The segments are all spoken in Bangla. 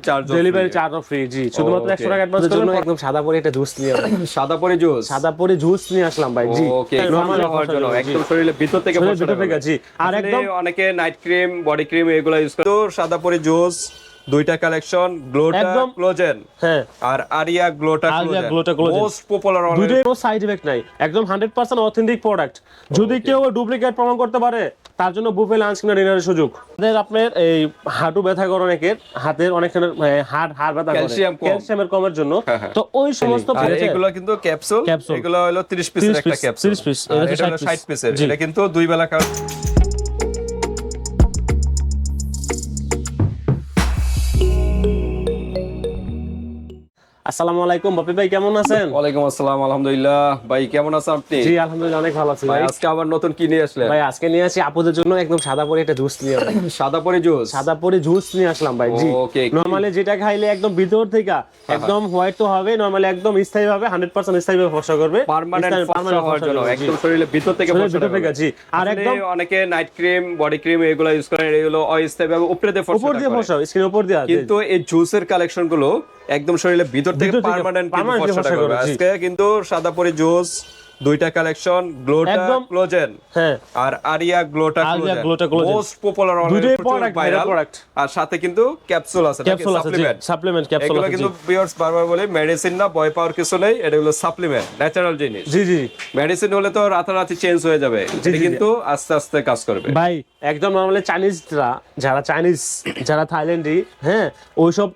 চার্জ ডেলিভারি চার্জও ফ্রি জি। শুধুমাত্র একশো টাকা অ্যাডভান্স জন্য একদম সাদা পরে একটা জুস নিয়ে সাদা পরে জুস সাদা পরে জুস নিয়ে আসলাম ভাই জি। ওকে Normal হওয়ার জন্য। একদম শরীরের ভিতর থেকে ভিতর থেকে, জি। আর একদম- অনেকে নাইট ক্রিম বডি ক্রিম এগুলো ইউজ করে তো সাদা পরে জুস দুইটা কালেকশন গ্লোটা ক্লোজেন হ্যাঁ। আর আরিয়া গ্লোটা আরিয়া গ্লোটা ক্লোজেন। মোস্ট পপুলার দুটোই কোনো সাইড ইফেক্ট নাই। একদম হান্ড্রেড পার্সেন্ট অথেন্টিক প্রোডাক্ট যদি কেউ ডুপ্লিকেট প্রমাণ করতে পারে তার জন্য বুফে লাঞ্চ কিনা ডিনারের সুযোগ। তাদের আপনার এই হাঁটু ব্যথা করে অনেকের হাতের অনেক হাড় হাড় ব্যথা ক্যালসিয়ামের কমের জন্য। হ্যাঁ, হ্যাঁ। তো ওই সমস্ত এগুলো কিন্তু ক্যাপসুল। এগুলো হলো 30 পিসের 30 একটা ক্যাপসুল 30 পিস এটা হলো 60 60 পিসের এটা কিন্তু দুই বেলা খাওয়া আসসালামু আলাইকুম বাপি ভাই কেমন আছেন? ওয়ালাইকুম আসসালাম আলহামদুলিল্লাহ। ভাই কেমন আছেন আপনি? জি আলহামদুলিল্লাহ অনেক ভালো আছি ভাই আজকে আবার নতুন কি নিয়ে আসলেন? ভাই আজকে নিয়ে আসি আপুদের জন্য একদম সাদা পরে একটা জুস নিয়ে আসলাম। সাদা পরে জুস? সাদা পরে জুস নিয়ে আসলাম ভাই জি। Okay, কি- নরমালি যেটা খাইলে একদম ভিতর থেকে একদম হোয়াইট তো হবে নরমালি একদম স্থায়ী ভাবে হান্ড্রেড পার্সেন্ট স্থায়ী ভাবে ফর্সা করবে পার্মানেন্ট ফর্সা হওয়ার জন্য একদম শরীরের ভিতর থেকে শরীরের ফর্সা ভিতর থেকে, জি। আর একদম- অনেকে নাইট ক্রিম বডি ক্রিম এগুলো ইউজ করে এগুলো অস্থায়ী ভাবে উপরে দিয়ে ফর্সা উপর দিয়ে ফর্সা স্ক্রিন উপর দিয়ে কিন্তু এই জুসের কালেকশনগুলো একদম শরীরের ভিতর থেকে পার্মানেন্ট করবে, আজকে কিন্তু সাদা পরে জুস দুইটা কালেকশন গ্লোটা ক্লোজেন হ্যাঁ। আর আরিয়া গ্লোটা ক্লোজেন। Most popular viral product। আর সাথে কিন্তু ক্যাপসুল আছে ক্যাপসুল আছে সাপ্লিমেন্ট ক্যাপসুল আছে কিন্তু ভিউয়ার্স বারবার বলে মেডিসিন না ভয় পাওয়ার কিছু নেই এটা হলো সাপ্লিমেন্ট ন্যাচারাল জিনিস। জি জি। মেডিসিন হলে তো রাতারাতি চেঞ্জ হয়ে যাবে এটা কিন্তু আস্তে আস্তে কাজ করবে। ভাই একদম নর্মালি চাইনিজরা যারা চাইনিজ যারা থাইল্যান্ডি হ্যাঁ ওইসব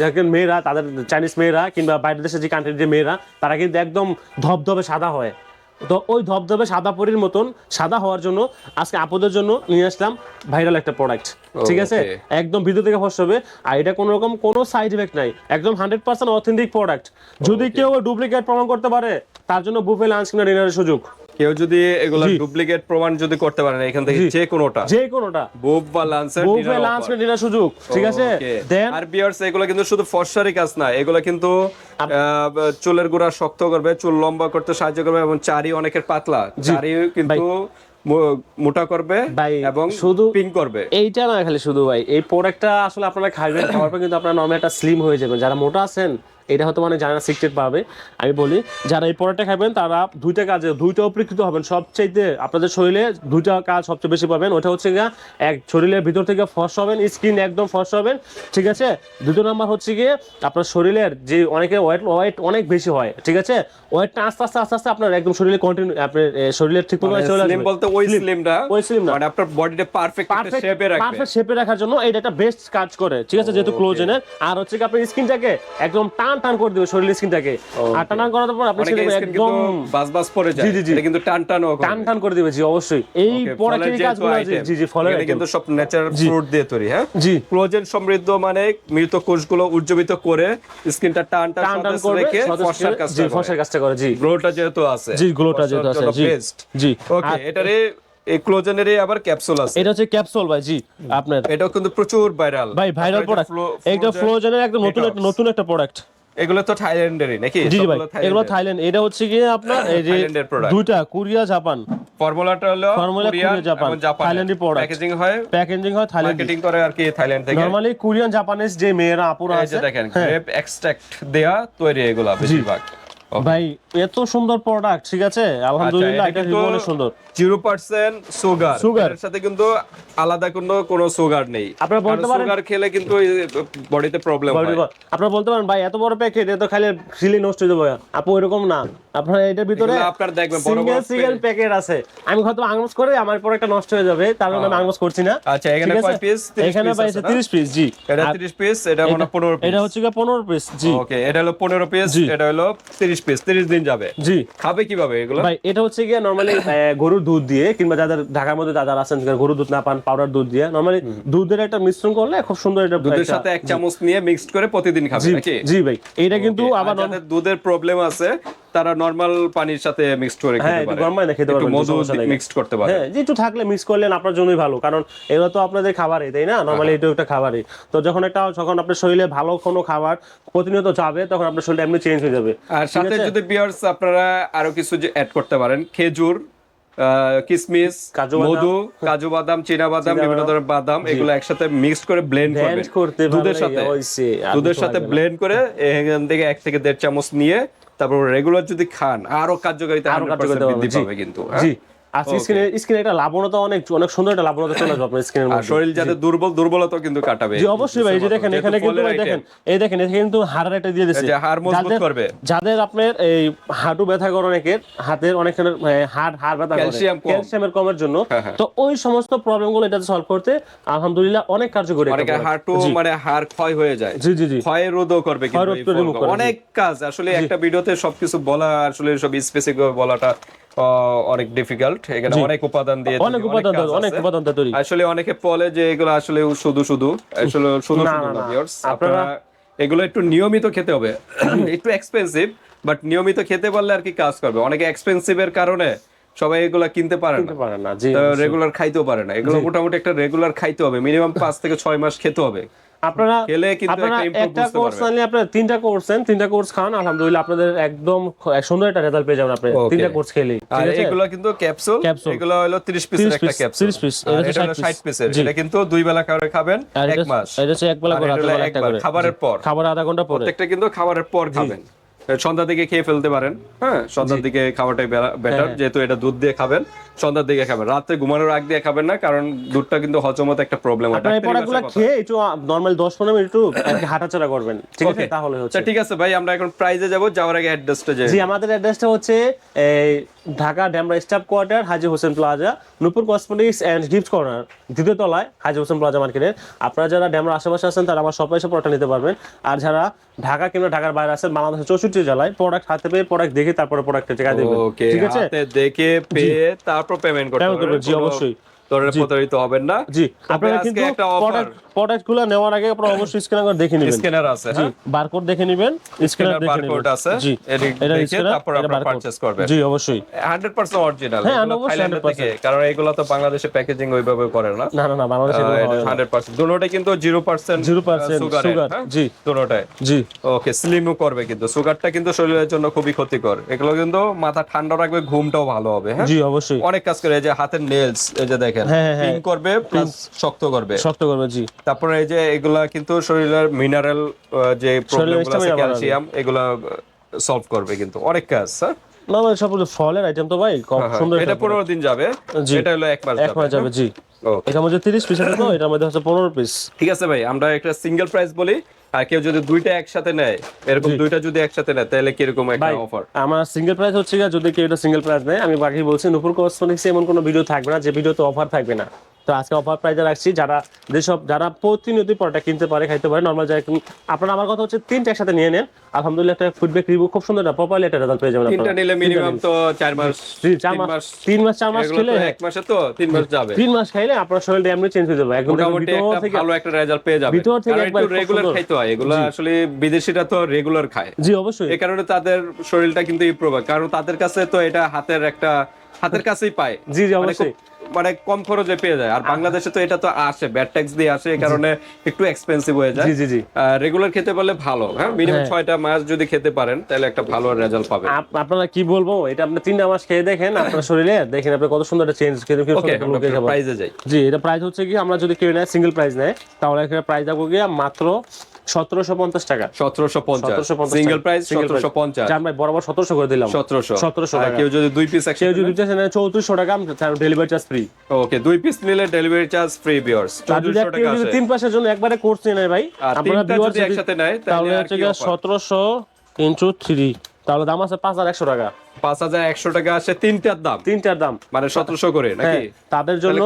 যাকে মেয়েরা তাদের চাইনিজ মেয়েরা কিংবা বাইরের দেশের যে কান্ট্রির যে মেয়েরা তারা কিন্তু একদম ধবধবে সাদা হয়। তো ওই ধবধবে সাদা পরির মতন সাদা হওয়ার জন্য আজকে আপদের জন্য নিয়ে আসলাম ভাইরাল একটা প্রোডাক্ট ঠিক আছে? একদম ভিতর থেকে ফস হবে। আর এটা কোনো রকম কোনো সাইড ইফেক্ট নাই একদম হান্ড্রেড পার্সেন্ট অথেন্টিক প্রোডাক্ট যদি কেউ ডুপ্লিকেট প্রমাণ করতে পারে তার জন্য বুফে লাঞ্চ কিনা ডিনারের সুযোগ। কেউ যদি এগুলো ডুপ্লিকেট প্রমাণ যদি করতে পারেন এখান থেকে যে কোনোটা যে কোনোটা। বুফ বা লাঞ্চের বুফে লাঞ্চ কিনা ডিনার সুযোগ ঠিক আছে? দেন আর বিয়ার্স এগুলো কিন্তু শুধু ফর্সারি কাজ না এগুলো কিন্তু চুলের গোড়া শক্ত করবে চুল লম্বা করতে সাহায্য করবে এবং চারি অনেকের পাতলা। চারি কিন্তু মোটা করবে এবং শুধু- পিং করবে। এইটা না খালি শুধু ভাই এই প্রোডাক্টটা আসলে আপনারা খাইবেন খাওয়ার পর কিন্তু আপনারা নর্মাল একটা স্লিম হয়ে যাবেন যারা মোটা আছেন এটা হয়তো মানে জানা সিক্রেট পাবে আমি বলি যারা এই প্রোডাক্টটা খাবেন তারা দুইটা কাজে দুইটা উপকৃত হবেন। সবচাইতে আপনাদের শরীরে দুইটা কাজ সবচেয়ে বেশি পাবেন ওটা হচ্ছে গিয়া এক শরীরের ভিতর থেকে ফর্স হবেন স্কিন একদম ফর্স হবেন ঠিক আছে? দ্বিতীয় নাম্বার হচ্ছে গিয়ে আপনার শরীরের যে অনেকে ওয়েট ওয়েট অনেক বেশি হয় ঠিক আছে? ওয়েটটা আস্তে আস্তে আস্তে আস্তে আপনার একদম শরীরে কন্টিনিউ আপনার শরীরের ঠিক মতো চলে আসবে। বলতে ওই স্লিমটা ওই slim না। মানে আপনার বডিটা পারফেক্ট শেপে রাখবে। পারফেক্ট শেপে রাখার জন্য এটা একটা বেস্ট কাজ করে ঠিক আছে? যেহেতু ক্লোজেনের আর হচ্ছে কি আপনার স্কিনটাকে একদম টান টান টান করে দিবে শরীরের স্কিনটাকে। আর টান টান করার পর আপনি একদম বাস বাস পড়ে যায়। জি, জি। এটা কিন্তু টান করবে। টান টান করে দিবে জি অবশ্যই। এই ফলের যেহেতু কাজগুলো জি জি জি ফলের কিন্তু সব ন্যাচারাল ফ্রুট দিয়ে তৈরি হ্যাঁ? জি। ক্লোজেন সমৃদ্ধ মানে মৃত কোষগুলো উজ্জীবিত করে স্কিনটা টান টান টান টান রেখে করে- কাজটা জি করে। ফর্সার কাজটা করে জি। গ্লোটা যেহেতু আছে জি গ্লোটা যেহেতু আছে জি। জি। ওকে এটারে এই ক্লোজেনেরই আবার ক্যাপসুল আছে। এটা হচ্ছে ক্যাপসুল ভাই জি আপনার। এটাও কিন্তু প্রচুর ভাইরাল ভাই ভাইরাল প্রোডাক্ট এইটা ফ্লোজেনের একদম নতুন একটা নতুন একটা প্রোডাক্ট এগুলো তো থাইল্যান্ডেরই নাকি? জি ভাই এগুলো। থাইল্যান্ড এটা হচ্ছে গিয়ে আপনার এই যে দুইটা কোরিয়া জাপান। ফর্মুলাটা হলো ফর্মুলা কোরিয়া, জাপান। থাইল্যান্ডের প্রোডাক্ট প্যাকেজিং হয় প্যাকেজিং হয় থাইল্যান্ড মার্কেটিং করে আর কি থাইল্যান্ড থেকে। নরমালি কোরিয়ান জাপানিজ যে মেয়েরা আপুরা আছে দেখেন হ্যাঁ। গ্রেপ এক্সট্রাক্ট দেয়া তৈরি এগুলা বেশিরভাগ। ভাই এত সুন্দর প্রোডাক্ট ঠিক আছে? আলহামদুলিল্লাহ আচ্ছা, এটা কিন্তু অনেক সুন্দর সুগার। এর সাথে কিন্তু আলাদা কোনো কোনো সুগার নেই। আপনারা বলতে পারেন- সুগার খেলে কিন্তু বডিতে প্রবলেম হয়। আপনারা বলতে পারেন ভাই এত বড় প্যাকেট এত খাইলে সিলি নষ্ট হয়ে যাবে আপু এরকম না। আপনার এটার ভিতরে আপনার দেখবেন বড় বড় সিঙ্গেল প্যাকেট আছে। আমি হয়তো আঙমস করে আমার পর একটা নষ্ট হয়ে যাবে তার জন্য আমি করছি না। আচ্ছা, এখানে কয়? 30 এখানে ভাই 30 পিস জি। এটা 30 পিস এটা মনে 15 পিস এটা হচ্ছে গিয়ে 15 পিস জি। ওকে এটা হলো 15 পিস। এটা হলো 30 পিস 30 দিন যাবে। জি। খাবে কীভাবে এগুলো? ভাই এটা হচ্ছে গিয়ে নরমালি গরুর দুধ দিয়ে কিংবা যাদের ঢাকার মধ্যে যারা আছেন যারা গরুর দুধ না পান পাউডার দুধ দিয়ে নরমালি দুধের একটা মিশ্রণ করলে খুব সুন্দর এটা দুধের সাথে এক চামচ নিয়ে মিক্সড করে প্রতিদিন খাবে নাকি? জি ভাই এটা কিন্তু আবার যাদের দুধের প্রবলেম আছে তারা নরমাল পানির সাথে মিক্সড করে হ্যাঁ খেতে একটু পারে। গরম খেতে মধু মিক্সড করতে পারে। হ্যাঁ একটু থাকলে মিক্স করলেন আপনার জন্যই ভালো কারণ এগুলো তো আপনাদের খাবারই তাই না? নর্মালি হ্যাঁ। এটা একটা খাবারই। তো যখন একটা যখন আপনার শরীরে ভালো কোনো খাবার প্রতিনিয়ত যাবে তখন আপনার শরীরটা এমনি চেঞ্জ হয়ে যাবে। আর সাথে আছে? যদি বিয়ার্স আপনারা আরও কিছু যে অ্যাড করতে পারেন খেজুর কিসমিস কাজু মধু কাজু বাদাম চীনা বাদাম বিভিন্ন ধরনের বাদাম এগুলো একসাথে মিক্স করে ব্লেন্ড করবে করতে দুধের সাথে দুধের সাথে ব্লেন্ড করে এখান থেকে এক থেকে দেড় চামচ নিয়ে তারপর রেগুলার যদি খান আরও কার্যকারিতা আরও কার্যকারিতা বৃদ্ধি পাবে কিন্তু হ্যাঁ? জি। স্কিনে একটা লাবণতা অনেক অনেক সুন্দর একটা লাবণতা চলে আসবে আপনার স্কিনের আর মধ্যে। শরীর যাতে দুর্বল দুর্বলতা কিন্তু কাটাবে। জি অবশ্যই ভাই এই যে দেখেন এখানে কিন্তু ভাই দেখেন এই দেখেন এখানে কিন্তু হাড়ের একটা দিয়ে যে হাড় মজবুত করবে। যাদের আপনার এই হাঁটু ব্যথা করে অনেকের হাতের অনেকের হাড় হাড় ব্যথা করে। ক্যালসিয়ামের কমের জন্য। হ্যাঁ, হ্যাঁ। তো ওই সমস্ত প্রবলেমগুলো এটা সলভ করতে আলহামদুলিল্লাহ অনেক কার্যকরী product। হাঁটু মানে হাড় ক্ষয় হয়ে যায়। জি জি জি। ক্ষয় রোধও করবে কিন্তু। অনেক কাজ। আসলে একটা ভিডিওতে সবকিছু বলা আসলে সব স্পেসিফিক বলাটা অনেক ডিফিকাল্ট এখানে অনেক উপাদান দিয়ে অনেক উপাদান অনেক উপাদান তৈরি। আসলে অনেকে বলে যে এগুলো আসলে শুধু শুধু আসলে শুধু শুধু না। আপনারা- এগুলো একটু নিয়মিত খেতে হবে। একটু এক্সপেন্সিভ বাট নিয়মিত খেতে পারলে আর কি কাজ করবে। অনেকে এক্সপেন্সিভ এর কারণে সবাই এগুলা কিনতে পারে না। রেগুলার খাইতেও পারে না। এগুলো মোটামুটি একটা রেগুলার খাইতে হবে। মিনিমাম পাঁচ থেকে ছয় মাস খেতে হবে। আপনারা খেলে কিন্তু একটা কোর্স। নিলে আপনারা তিনটা কোর্স নেন তিনটা কোর্স খান আলহামদুলিল্লাহ আপনাদের একদম সুন্দর একটা রেজাল্ট পেয়ে যাবেন আপনি। তিনটা কোর্স খেলে আর এগুলো কিন্তু ক্যাপসুল এগুলো হলো 30 পিসের একটা ক্যাপসুল 30 পিস এটা এটা হলো 60 পিসের এটা কিন্তু দুই বেলা করে খাবেন এক মাস। এটা হচ্ছে এক বেলা করে রাতে বেলা একটা করে। খাবারের পর। খাবার আধা ঘণ্টা পরে। প্রত্যেকটা কিন্তু খাবারের পর খাবেন। সন্ধ্যার দিকে খেয়ে ফেলতে পারেন। হ্যাঁ সন্ধ্যার দিকে খাওয়াটাই বেটার হ্যাঁ। যেহেতু এটা দুধ দিয়ে খাবেন সন্ধ্যার দিকে খাবেন। রাতে ঘুমানোর আগ দিয়ে খাবেন না কারণ দুধটা কিন্তু হজমত একটা প্রবলেম হয় আপনারা এই প্রোডাক্টগুলো খেয়ে একটু নরমাল 10 15 মিনিট একটু হাঁটাচলা করবেন। ঠিক আছে? তাহলে হচ্ছে। আচ্ছা ঠিক আছে ভাই আমরা এখন প্রাইজে যাব যাওয়ার আগে অ্যাড্রেসটা যাই জি আমাদের অ্যাড্রেসটা হচ্ছে এই Dhaka Demra staff quarter Haji Hossain plaza Nupur cosmetics and gift corner দ্বিতীয় তলায় হাজি হোসেন প্লাজা মার্কেটের। আপনারা যারা ড্যামরা আশেপাশে আছেন তারা আমার সবাই এসে প্রোডাক্ট নিতে পারবেন। আর যারা ঢাকা কিংবা ঢাকার বাইরে আছেন বাংলাদেশের চৌষট্টি জেলায় প্রোডাক্ট হাতে পেয়ে প্রোডাক্ট দেখে তারপরে প্রোডাক্টের টাকা দেবেন ঠিক আছে? দেখে পেয়ে তারপর পেমেন্ট করতে হবে জি, অবশ্যই। তোরে প্রতারিত হবেন না। জি আপনারা কিন্তু প্রোডাক্ট প্রোডাক্টগুলো নেওয়ার আগে আপনারা অবশ্যই স্ক্যানার দেখে নেবেন। স্ক্যানার আছে হ্যাঁ? বারকোড দেখে নেবেন স্ক্যানার স্ক্যানার দেখে বারকোড আছে জি এটা দেখে তারপর আপনারা পারচেজ করবেন। জি অবশ্যই। 100% অরিজিনাল হ্যাঁ, অবশ্যই 100% কারণ এগুলো তো বাংলাদেশে প্যাকেজিং ওইভাবে করে না। না না না বাংলাদেশে এগুলো হয় দুটোটাই কিন্তু জিরো পার্সেন্ট 0% সুগার জি। দুটোটাই। জি। ওকে স্লিমও করবে কিন্তু। সুগারটা কিন্তু শরীরের জন্য খুবই ক্ষতিকর। এগুলো কিন্তু মাথা ঠান্ডা রাখবে ঘুমটাও ভালো হবে হ্যাঁ? জি অবশ্যই। অনেক কাজ করে এই যে হাতের নেলস এই যে দেখেন। হ্যাঁ, হ্যাঁ, করবে প্লাস শক্ত করবে। শক্ত করবে জি। তারপরে এই যে এগুলা কিন্তু শরীরের মিনারেল যে প্রবলেম আছে ক্যালসিয়াম এগুলা সলভ করবে কিন্তু। অনেক কাজ হ্যাঁ না সব ফলের আইটেম তো ভাই কম সুন্দর এটা একটা পনেরো দিন যাবে। এটা হলো এক মাস এক মাস যাবে জি. এটার মধ্যে তিরিশ পিস আছে তো এটার মধ্যে হচ্ছে পনেরো পিস ঠিক আছে ভাই আমরা একটা সিঙ্গেল প্রাইস বলি। আর কেউ যদি দুইটা একসাথে নেয় এরকম দুইটা যদি একসাথে নেয় তাহলে কীরকম একটা অফার আমার সিঙ্গেল প্রাইস হচ্ছে যদি কেউ এটা সিঙ্গেল প্রাইস নেয় আমি বাকি বলছি নুপুর কসমেটিক্সে এমন কোনো ভিডিও থাকবে না যে ভিডিওতে অফার থাকবে না। তো আজকে অফার প্রাইজে রাখছি যারা যেসব যারা প্রতিনিয়ত প্রোডাক্ট কিনতে পারে খাইতে পারে নর্মাল যারা আপনারা আমার কথা হচ্ছে তিনটা একসাথে নিয়ে নেন। আলহামদুলিল্লাহ একটা ফিডব্যাক রিভিউ খুব সুন্দর একটা প্রপারলি একটা রেজাল্ট পেয়ে যাবেন তিনটা নিলে মিনিমাম তো চার মাস জি, চার তিন মাস তিন মাস চার মাস খেলে এক মাসে তো তিন মাস যাবে। তিন মাস খাইলে আপনার শরীরটা এমনি চেঞ্জ হয়ে যাবে। একদম ভিতর থেকে ভালো একটা রেজাল্ট পেয়ে যাবে ভিতর থেকে একবার রেগুলার খাইতে হয়। এগুলো আসলে বিদেশিরা তো রেগুলার খায়। জি অবশ্যই। এই কারণে তাদের শরীরটা কিন্তু ইমপ্রুভ হয় কারণ তাদের কাছে তো এটা হাতের একটা হাতের কাছেই পায়। জি জি মানে অবশ্যই। মানে কম খরচে পেয়ে যায় আর বাংলাদেশে তো এটা তো আসে ব্যাড ট্যাক্স দিয়ে আসে এই কারণে একটু এক্সপেন্সিভ হয়ে যায়। জি জি জি। রেগুলার খেতে পারলে ভালো হ্যাঁ মিনিমাম হ্যাঁ। ছয়টা মাস যদি খেতে পারেন তাহলে একটা ভালো রেজাল্ট পাবেন। আপ- আপনারা কি বলব এটা আপনি তিনটা মাস খেয়ে দেখেন আপনার শরীরে দেখেন আপনি কত সুন্দর একটা চেঞ্জ খেতে ওকে প্রাইজে যাই। জি এটা প্রাইস হচ্ছে কি আমরা যদি কেউ নেয় সিঙ্গেল প্রাইস নেয় তাহলে এখানে প্রাইস থাকব গিয়ে মাত্র সতেরোশো পঞ্চাশ টাকা। সতেরোশো পঞ্চাশ। সিঙ্গেল প্রাইস সতেরোশো পঞ্চাশ। ভাই বরাবর সতেরোশো করে দিলাম। সতেরোশো। সতেরোশো টাকা। কেউ যদি দুই পিস কেউ যদি যদি পিস নেয় চৌত্রিশশো টাকা ডেলিভারি চার্জ ফ্রি ওকে দুই পিস নিলে ডেলিভারি চার্জ ফ্রি বিয়ার্স যদি তিন পাশের জন্য একবারে কোর্স নিয়ে নেয় ভাই আপনারা একসাথে নেয় তাহলে হচ্ছে সতেরোশো ইন্টু থ্রি তাহলে দাম আছে পাঁচ হাজার একশো টাকা। পাঁচ হাজার একশো টাকা আসে তিনটার দাম? তিনটার দাম। মানে সতেরোশো করে হ্যাঁ নাকি? তাদের জন্য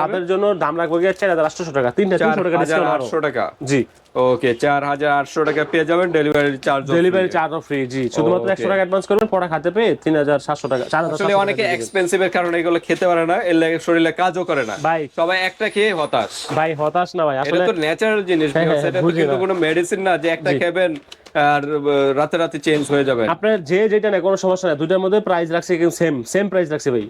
তাদের জন্য দাম রাখব গিয়ে চার হাজার আটশো টাকা। তিনটা চার টাকা হাজার আটশো টাকা। জি। ওকে চার হাজার আটশো টাকা পেয়ে যাবেন ডেলিভারি চার্জ ডেলিভারি চার্জও ফ্রি জি। শুধুমাত্র একশো টাকা অ্যাডভান্স করবেন পড়া খাতে পেয়ে তিন হাজার সাতশো টাকা চার হাজার আসলে অনেকে এক্সপেন্সিভ এর কারণে এগুলো খেতে পারে না এর লাগে শরীরে কাজও করে না। ভাই। সবাই একটা খেয়ে হতাশ। ভাই হতাশ না ভাই আসলে তো ন্যাচারাল জিনিস হ্যাঁ, হ্যাঁ, তো কিন্তু না। কোনো মেডিসিন না যে একটা খাবেন আর রাতে রাতে চেঞ্জ হয়ে যাবে। আপনার যে যেটা না কোনো সমস্যা নাই। দুইটার মধ্যে প্রাইস রাখছে কিন্তু সেম সেম প্রাইস রাখছে ভাই।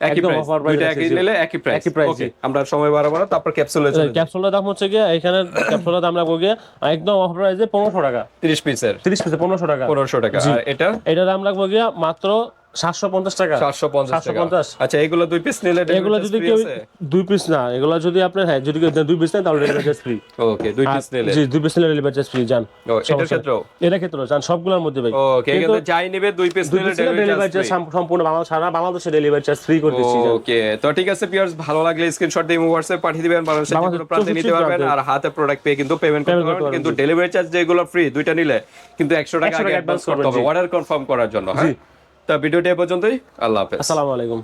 একই একদম প্রাইস দুইটা একই নিলে একই প্রাইস একই প্রাইস ওকে আমরা সময় বাড়াবো না তারপর ক্যাপসুলে চলে ক্যাপসুলের দাম হচ্ছে গিয়ে এখানে ক্যাপসুলের দাম রাখব গিয়ে একদম অফার প্রাইসে পনেরোশো টাকা। 30 পিসের তিরিশ পিসে পনেরোশো টাকা। 1500 টাকা। আর এটা? এটা দাম রাখব গিয়ে মাত্র সাতশো পঞ্চাশ টাকা। চারশো 750 আচ্ছা এগুলো দুই পিস নিলে এগুলো যদি কেউ দুই পিস না এগুলো যদি আপনার হ্যাঁ যদি দুই পিস নেন তাহলে ডেলিভারি চার্জ ফ্রি ওকে দুই পিস নিলে। জি দুই পিস নিলে ডেলিভারি চার্জ ফ্রি যান। এটার ক্ষেত্রেও? এটা ক্ষেত্রে যান সবগুলোর মধ্যে ভাই। ওকে এখানে যাই নেবে দুই পিস নিলে ডেলিভারি চার্জ সম্পূর্ণ বাংলাদেশ সারা বাংলাদেশে ডেলিভারি চার্জ ফ্রি করে দিচ্ছি ওকে তো ঠিক আছে পিয়ার্স ভালো লাগলে স্ক্রিনশট দিয়ে পাঠিয়ে দিবেন বাংলাদেশের কোনো প্রান্তে নিতে পারবেন আর হাতে প্রোডাক্ট পেয়ে কিন্তু পেমেন্ট করতে পারবেন পারবেন, কিন্তু ডেলিভারি চার্জ যেগুলো ফ্রি দুইটা নিলে কিন্তু 100 টাকা 100 আগে টাকা অ্যাডভান্স করতে হবে। অর্ডার কনফার্ম করার জন্য হ্যাঁ? তো ভিডিওটি এ পর্যন্তই। আল্লাহ হাফেজ। আসসালামু আলাইকুম।